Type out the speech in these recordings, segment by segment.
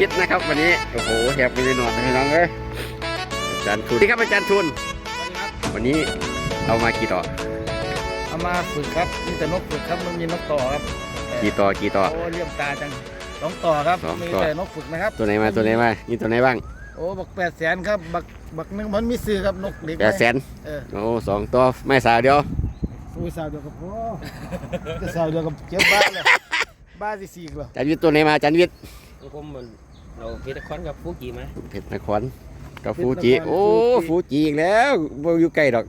ทักทายวันอาทิตย์นะครับ วันนี้โอ้โหแฮปปี้หนวดพี่น้องเอ้ยอาจารย์ทุนนี่ครับอาจารย์ทุน วันนี้เอามากี่ต่อเอามาฝึกครับมีแต่นกฝึกครับมันมีนกต่อครับกี่ต่อกี่ต่อโอ้เลี่ยมตาจังสองต่อครับสองมีต่อแต่นกฝึกนะครับ ตัวไหนมาตัวไหนมานี่ตัวไหนบ้างโอ้บักแปดแสนครับบักบักหนึงมันมีซื้อครับนกเด็กแปดแสนเออโอ้สองตัวไม่สาวเดียวอุ้ยสาวเดียวกับพ่อจะสาวเดียวกับเจ้าบ้าเลยบ้าสิสี่เหรออาจารย์วิทย์ตัวไหนมาอาจารย์วิทย์ผมมัน เราเพชรคอนกับฟูจิมาเพชรนครกับฟูจิโอ้ฟูจิอีกแล้วบ่อยู่ใกล้ดอก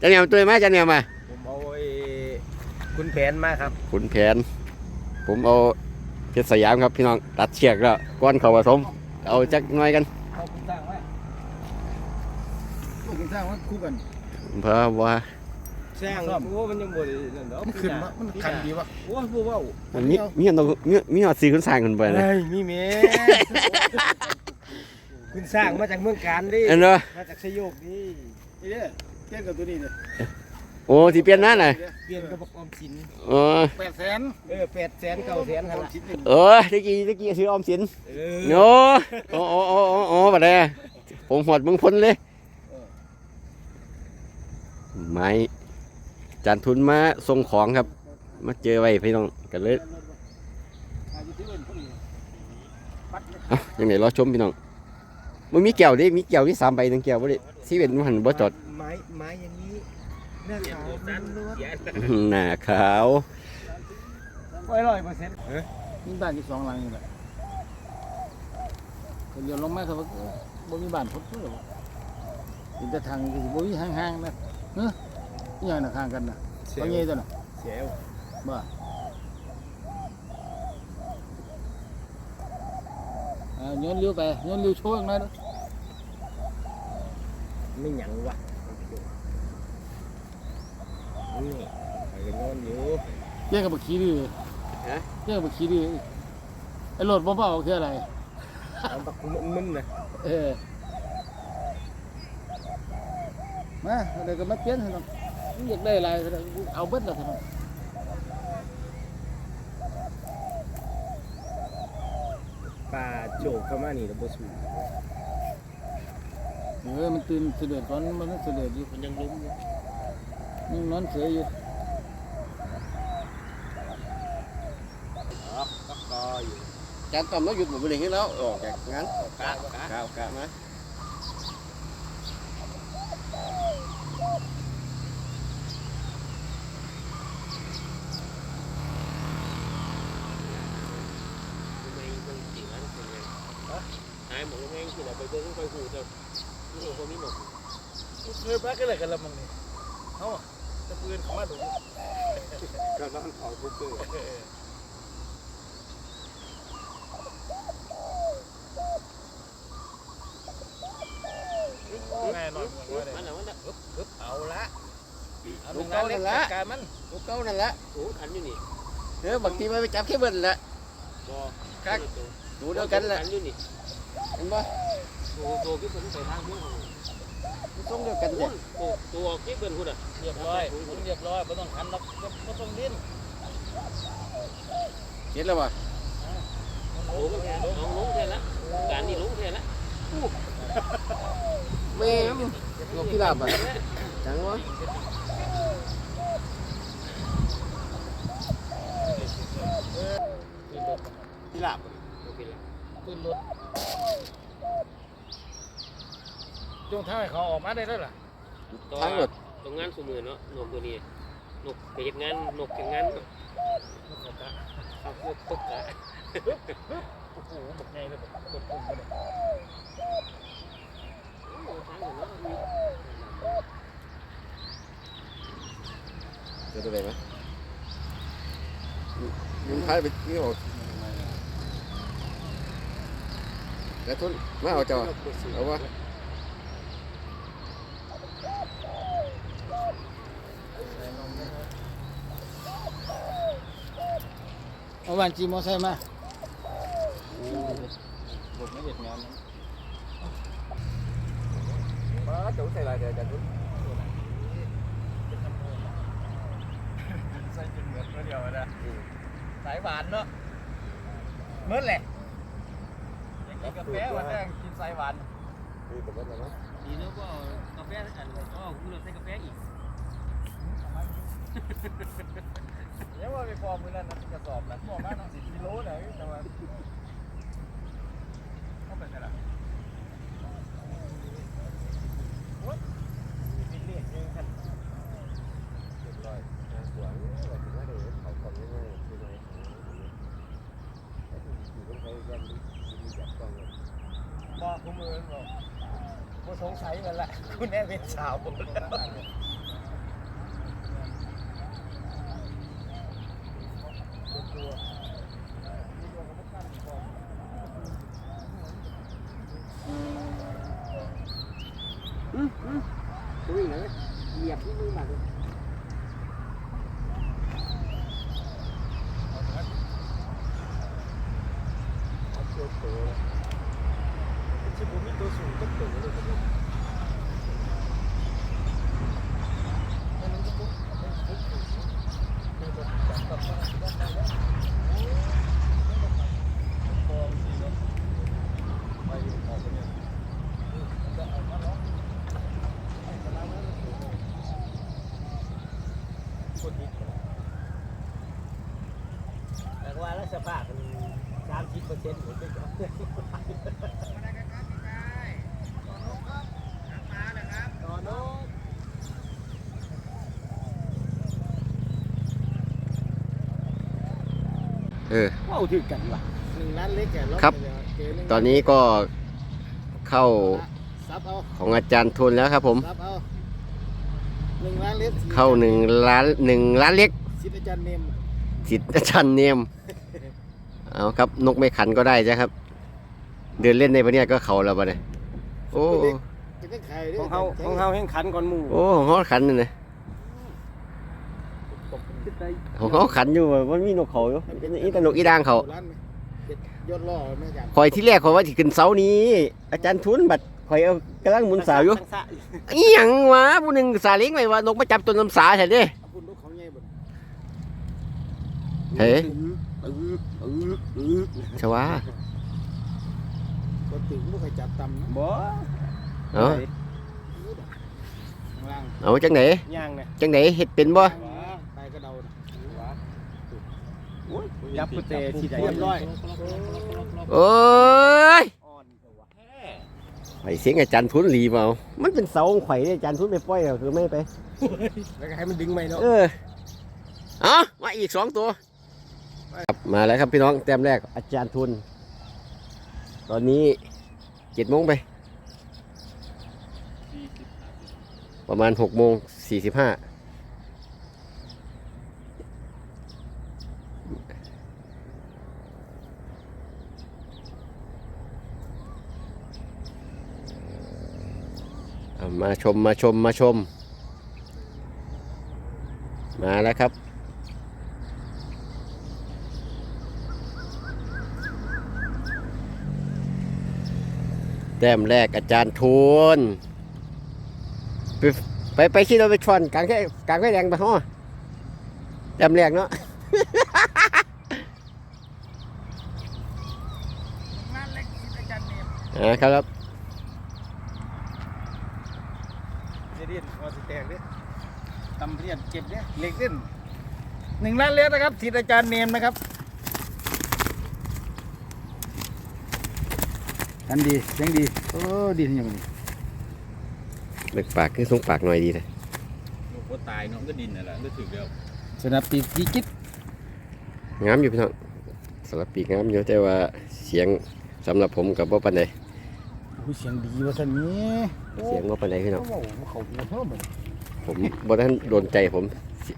อาจารย์เนี่ยตัวไหนมาอาจารย์เนี่ยมาผมเอาไอ้คุณแผนมาครับขุนแผน ผมเอาเพชรสยามครับพี่น้องตัดเชือกแล้วก้อนเขาผสม เอาจักหน่อยกันเอาคุณสร้างไว้เอาคุณสร้างไว้คู่กันเพราะว่า สร้างซ่อมโอ้มันยังบ่ได้นั่นดอกมันขึ้นมามันคันดีวะโอ้ผู้เว้ามันมีมีอันต้องมีมีหอดซื้อขึ้นสร้างขึ้นไปนะเฮ้ยมีแม่คุณสร้างมาจากเมืองการดิเห็นเนาะมาจากสยบนี่นี่เด้อเทียบกับตัวนี้เลยโอ้ที่เปลี่ยนนั่นน่ะเปลี่ยนกับออมสินเออแปดแสนเออแปดแสนเก้าแสนครับคิดหนึ่งเออตะกี้ตะกี้ซื้อออมสินเออโนโอ้โอ้โอ้โอ้โอ้บัดนี้ผมหอดมึงพ้นเลยไม่ จานทุนมาส่งของครับ มาเจอไว้พี่น้องกันเลยเอ้ายังไงรอชมพี่น้องมันมีแก้วดิมีแก้วที่สามใบหนึ่งแก้วบ่ดิที่เป็นมันบ่จอดไม้ไม้อย่างนี้หน้าขาวมันล้วนหน้าขาวไว้ร้อยเปอร์เซ็นต์มีบ้านอยู่สองหลังนี่แหละคนเดียวลงมาเขาบอกบ่มีบ้านพดเพื่อบ่เห็นแต่ทางก็สิบ่มีห่างๆนะเฮ้ย อหย่างน่ะห่างกันน่ะเขาเงี้ยตัวน่ะเสียวบ่อ่าย้อนเลี้ยวไปย้อนเลี้ยวโชว์อีกหน่อยเด้อไม่หยังวะนี่ไปกันนอนอยู่เรียกกับบักขี้ดื้อเรียกกับบักขี้ดื้อไอ้รถบ่เบาคืออะไร เอาบักมึนๆนะเออมาเดี๋ยวก็มาเปลี่ยนให้น้องมึง อยากได้อะไรเอาเบิดแล้วท่านปลาโจกเข้ามานี่แล้วบ่สูงเออมันตื่นเสด็จตอนมันเสด็จอยู่มันยังล้มอยู่ยังนอนเฉยอยู่ก็อยู่จานต่อมเราหยุดหมดไปเลยแล้วออกจากงานกะกะกาวกะมา ไม่เบิ่งจริงอันเป็นไง หายหมดแล้วแม่งที่ไหนไปเบิ่งไปหูจ้านี่คนนี้หนกเคยพักกันเลยกันละมังนี่เอ้าตะปืนเข้ามาดูก็นอนขอกูเปิดแน่นอนมันน่ะมันน่ะเอาละเอาลูกเก้าเล่นั่นนละการมันลูกเก้านั่นละโอ้ขันอยู่นี่เออบางทีมันไปจับแค่เบิ้ลละบ่ครับดูเดียวกันละขันอยู่นี่ เห็นปะโอ้โตขึ้นไปทางนู้นต้องเดียวกันเนี่ยโตตัวกี่เพิ่นพุ่นอะเรียบร้อยคุณเรียบร้อยไม่ต้องหันหรอกไม่ต้องดิ้นเห็นแล้วปะโอ้งลงแท้ละการนี่ลงแท้ละแม่มนกพิราบอะจังวะที่ลับขึ้นรถ จงท้ายเขาออกมาได้แล้วล่ะทั้งหมด ตรงงานสมือเนาะนกตัวนี้นกไปเฮ็ดงานนกเฮ็ดงานเนาะครับนกตกกะโอ้โหบอกไงเลยแบบกดปุ่มไปเลยโอ้ทางเนาะมีเจอตัวไหนไหมมึงพายไปนี่ออก แล้วทุนมาเอาจอเอาวะเอาวันจีมอไซค์มาบทไม่เด็ดงานมาจุใส่ลายเดียวกันทุนใส่จนเหมือนเดียวนะสายหวานเนาะเมื่อแหละ กินกาแฟวันแรกกินไซหวานนี่แต่ว่าอะไรนะดีแล้วก็กาแฟอันก็คุณเราใส่กาแฟอีกเดี๋ยวว่าไปฟอร์มมือนั้นนะกระสอบนะบอกว่าน้องสิบกิโลเลยแต่ว่าเข้าไปไหนล่ะเป็นเรียกเองท่าน เรียบร้อยงานสวนเราถึงว่าเดี๋ยวเขาก่อนง่ายๆคือไงอยู่บนเขายันดีจับกล้องเลย บอกคุณมือบอกกู สงสัยมันแหละคุณแม่เป็นสาว Thank you. เออ ว้าวถึงกันว่ะหนึ่งล้านเล็กแก่รถครับเดี๋ยวเกหงตอนนี้ก็เข้าซับเอาของอาจารย์ทุนแล้วครับผม ซับเอาหนึ่งล้านเล็กเข้าหนึ่งล้านหนึ่งล้านเล็กสิทธิ์อาจารย์เนมสิทธิ์อาจารย์เนียมเอาครับนกไม่ขันก็ได้จ้ะครับ เดินเล่นในประเนี้ยก็เขาแล้วปะเนี่ยโอ้ จะได้ขายด้ของเฮาของเฮาแห่งขันก่อนหมู่โอ้ของเขาขันนี่นะของ เขาขันอยู่ว่ามันมีนกเขาอยู่นี่แต่นกอีด่างเขาล้านไหมเจ็ดยอดล่อไหมอาจารย์คอยที่แรกคอยว่าจะขึ้นเสานี้ อาจารย์ทุนบัดคอยเอากำลังหมุนสาวอยู่ทั้งสะอีหยังวะผู้หนึ่งสาเลิงไว้ว่านกมาจับต้นน้ำสาแท้เด้เอาคุณลูกเขาใหญ่บ่เฮ้ยเออเออเออชวาก็ถึงบ่เคยจับต่ำนะบ่เอาข้างล่างเอาจังไหนย่างเนี่ยจังไหนเฮ็ดเป็นบ่ไปก็เดาน่ะ ยับกุเตที่ใดเรียบร้อยโอ้ยอ่อนเถอะวะไอเสียงอาจารย์ทุนหลีเปล่ามันเป็นเสาของข่อยเนี่ยอาจารย์ทุนไปปล่อยเอาคือไม่ไป แล้วก็ให้มันดึงไหมเนาะเออเอามาอีกสองตัวครับมาแล้วครับพี่น้องแต้มแรกอาจารย์ทุน ตอนนี้เจ็ดโมงไป ประมาณหกโมงสี่สิบห้าเอา มาชมมาชมมาชม มาแล้วครับ แต้มแรกอาจารย์ทูนไปไปไปขี่รถไปชนกลางแค่กลางแค่แดงไปห้อแต้มแรกเนาะล้านเล็กสิทธิ์อาจารย์เนมอ่าครับ เรียนพอสิแตกเด้ตำเรียนเก็บเด้เล็กขึ้นหนึ่งล้านเล็กนะครับสิทธิ์อาจารย์เนมนะครับกันดีเสียงดี โอ้ดีที่ยังไงเบิกปากคือสงปากหน่อยดีเลยนกว่าตายเนาะก็ดินน่ะแหละก็ถึงแล้วสนับปีกจีจิตงามอยู่พี่น้องสำหรับปีกงามอยู่แต่ว่าเสียงสำหรับผมกับว่าปันใดโอ้ยเสียงดีว่าท่านนี้เสียงว่าปันใดพี่น้องโอ้โหเขาหัวเพิ่มเลย ผมบ่ท่านโดนใจผมเสีย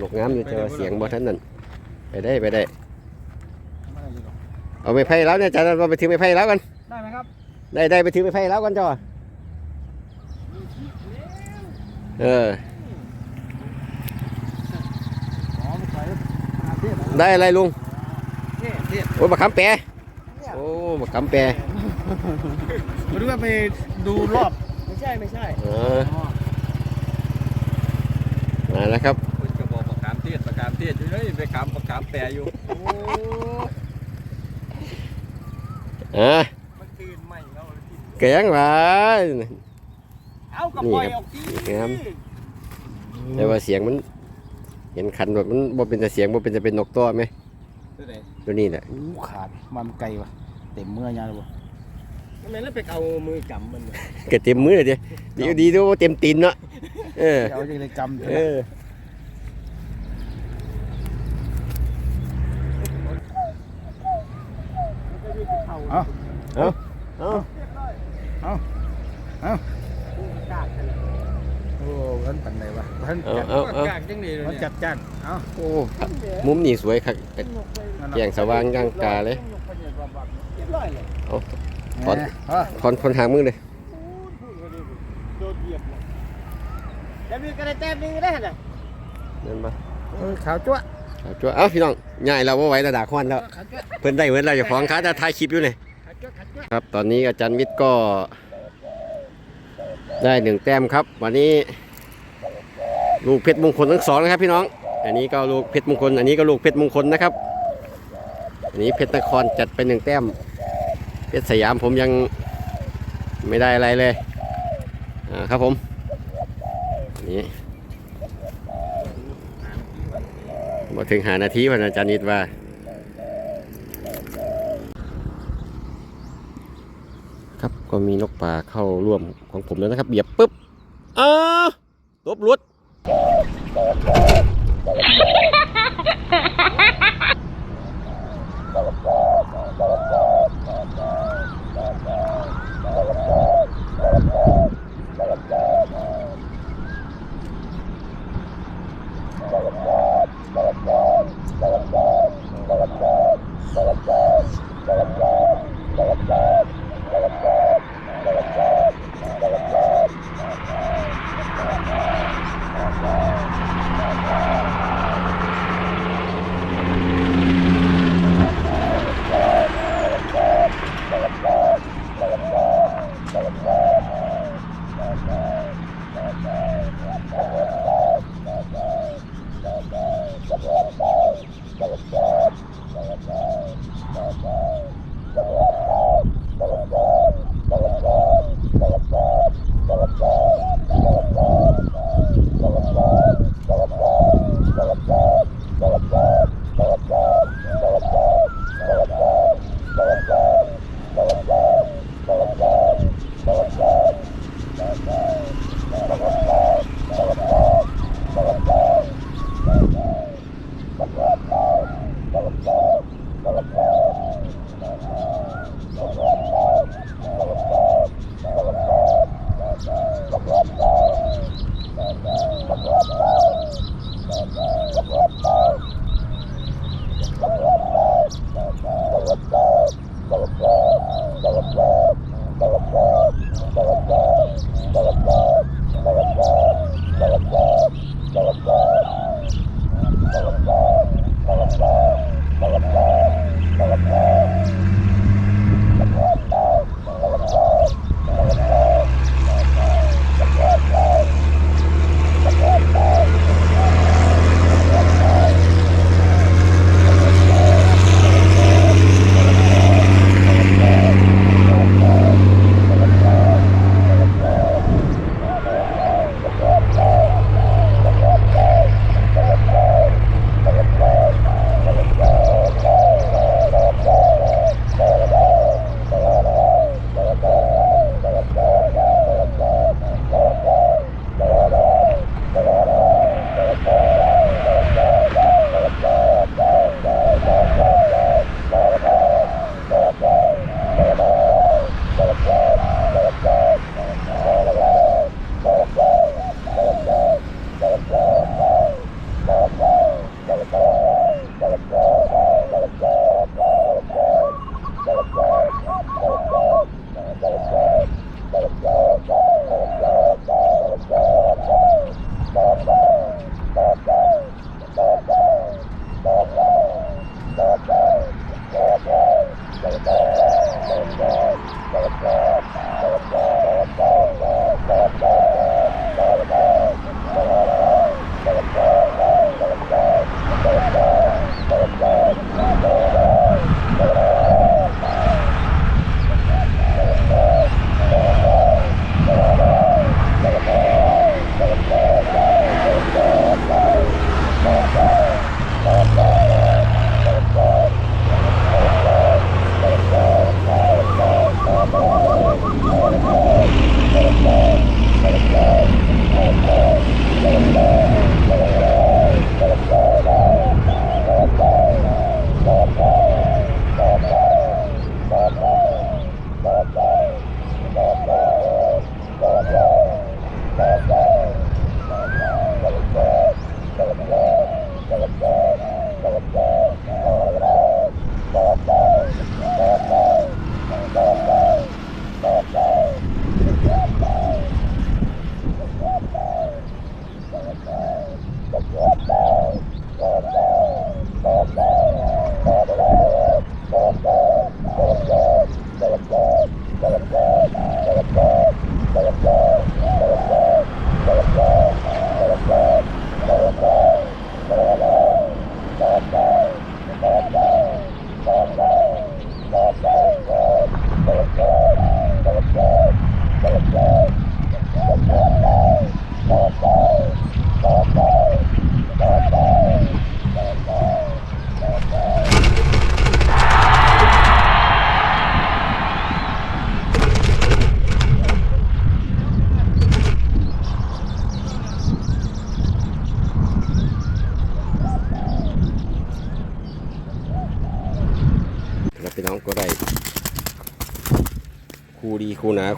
นกงามอยู่แต่ว่าเสียงบ่ท่านนั่นไปได้ไปได้ไม่ได้หรอกเอาไม้ไผ่แล้วเนี่ยอาจารย์เราไปถือไม้ไผ่แล้วกัน ได้ไหมครับ ได้ได้ไปถือไม้ไผ่แล้วกันจ้อเอออ๋อไม่ใช่อาเทศได้อะไรลุงเทศเทศโอ้ยบักคำแปรโอ้บักคำแปรไม่รู้ว่าไปดูรอบ ไม่ใช่ไม่ใช่เออมา แล้วครับเพิ่นก็บอกประกามเทศประกามเทศอยู่เฮ้ยไปขามประกามแปรอยู่โอ้อะมันตื่นใหม่แล้วที่แกยังว่าเอากระปล่อยออกทีนี่ครับแต่ว่าเสียงมัน เห็นคันแบบมันบ่เป็นแต่เสียงบ่เป็นแต่เป็นนกตัวไหมตัวไหนตัวนี้แหละอู้ขาดมันไกลว่ะเต็มเมื่อยาเลยบ่ ทำไมแล้วไปเอามือกำมันเนี่ยก็เต็มมือเดียวดีดีดูว่าเต็มตีนเนาะเออเอาจังได๋กำเออเอาเอาเอาโอ้เพิ่นปันไหนวะเพิ่นเอาจัดเอาเอากากจังเลยเลมันยจัดจ้านเอาโอ้มุมนี้สวยครับแยงสว่างย่างกาเลยเรียบร้อยเลย ถอนเอาคอนคนหางมือเลยโดนเหยียบเลยแล้วมีกระแตมนึงได้น่ะนั่นมาเออขาวจั๊วะเอาจ้วเอ้าพี่น้องง่ายเราว่าไหว้ระดับควันแล้วขาวจั๊วะเพิ่นได้เหมือนเราจะฟ้องค้าจะถ่ายคลิปอยู่เลยขาวจั๊วะขาวจั๊วะครับ ตอนนี้อาจารย์วิทย์ก็ ได้หนึ่งแต้มครับ วันนี้ ลูกเพชรมงคลทั้งสองนะครับ พี่น้อง อันนี้ก็ลูกเพชรมงคล อันนี้ก็ลูกเพชรมงคลนะครับ อันนี้เพชรนครจัดไปหนึ่งแต้ม เพชรสยามผมยังไม่ได้อะไรเลยครับผมนี่มาถึงหานาทีวันอาจารย์นิดว่าครับก็มีนกป่าเข้าร่วมของผมแล้วนะครับเบียบปุ๊บอ้าตบลุด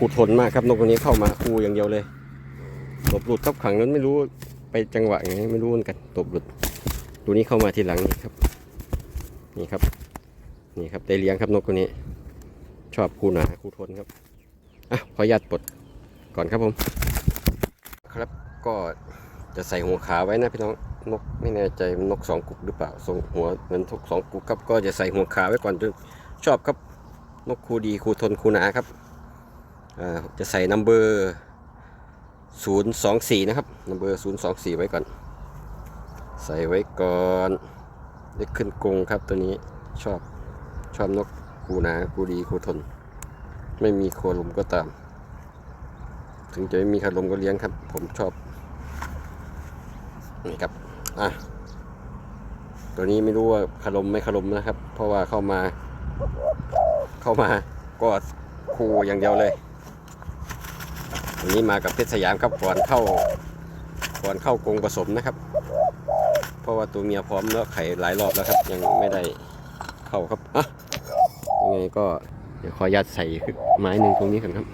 คูหนาคูทนมากครับนกตัวนี้เข้ามาคูอย่างเดียวเลยตบหลุดทับขังนั้นไม่รู้ไปจังหวะไงไม่รู้เหมือนกันตบหลุด ตัวนี้เข้ามาทีหลังนี่ครับ นี่ครับ นี่ครับได้เลี้ยงครับนกตัวนี้ ชอบคูหนาคูทนครับอะขออนุญาตปลดก่อนครับผม ครับก็จะใส่หัวขาไว้นะพี่น้องนกไม่แน่ใจนกสองกุกหรือเปล่าทรงหัวเหมือนทุกสองกุกครับก็จะใส่หัวขาไว้ก่อนจนชอบครับนกคูดีคูทนคูหนาครับ จะใส่นัมเบอร์ศูนย์สองสี่นะครับนัมเบอร์ศูนย์สองสี่ไว้ก่อน ใส่ไว้ก่อนได้ขึ้นกรงครับตัวนี้ชอบชอบนกคูหนาคูดีคูทน ไม่มีโคลมก็ตาม ถึงจะไม่มีคารมก็เลี้ยงครับ ผมชอบนี่ครับอะตัวนี้ไม่รู้ว่าคารมไม่คารมนะครับ เพราะว่าเข้ามา เข้ามาก็คูอย่างเดียวเลย วันนี้มากับเพชรสยามครับก่อนเข้าก่อนเข้ากรงผสมนะครับ เพราะว่าตัวเมียพร้อมแล้วไข่หลายรอบแล้วครับ ยังไม่ได้เข้าครับอะยังไงก็เดี๋ยวขออนุญาตใส่ไม้หนึ่งตรงนี้กันครับ